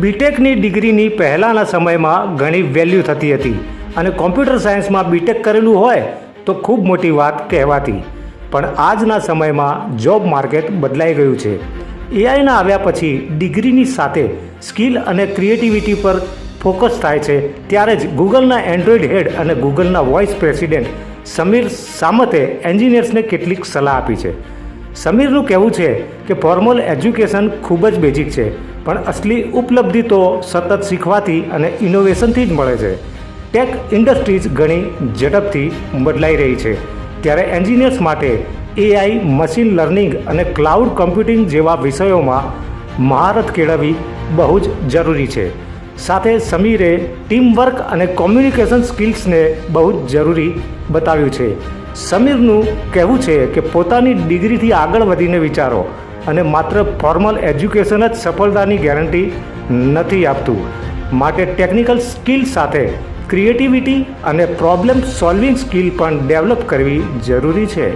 બીટેકની ડિગ્રીની પહેલાંના સમયમાં ઘણી વેલ્યુ થતી હતી અને કોમ્પ્યુટર સાયન્સમાં બીટેક કરેલું હોય તો ખૂબ મોટી વાત કહેવાતી. પણ આજના સમયમાં જોબ માર્કેટ બદલાઈ ગયું છે. એઆઈના આવ્યા પછી ડિગ્રીની સાથે સ્કિલ અને ક્રિએટિવિટી પર ફોકસ થાય છે ત્યારે જ ગૂગલના એન્ડ્રોઈડ હેડ અને ગૂગલના વોઇસ પ્રેસિડેન્ટ સમીર સામતે એન્જિનિયર્સને કેટલીક સલાહ આપી છે. સમીરનું કહેવું છે કે ફોર્મલ એજ્યુકેશન ખૂબ જ બેઝિક છે, પણ અસલી ઉપલબ્ધિ તો સતત શીખવાથી અને ઇનોવેશનથી જ મળે છે. ટેક ઇન્ડસ્ટ્રીઝ ઘણી ઝડપથી બદલાઈ રહી છે. ત્યારે એન્જિનિયર્સ માટે એઆઈ, મશીન લર્નિંગ અને ક્લાઉડ કમ્પ્યુટિંગ જેવા વિષયોમાં મહારત કેળવવી બહુ જ જરૂરી છે. સાથે સમીરે ટીમવર્ક અને કોમ્યુનિકેશન સ્કિલ્સને બહુ જ જરૂરી બતાવ્યું છે. સમીરનું કહેવું છે કે પોતાની ડિગ્રીથી આગળ વધીને વિચારો અને માત્ર ફોર્મલ એજ્યુકેશન જ સફળતાની ગેરંટી નથી આપતું. માટે ટેકનિકલ સ્કિલ સાથે ક્રિએટિવિટી અને પ્રોબ્લેમ સોલ્વિંગ સ્કિલ પણ ડેવલપ કરવી જરૂરી છે.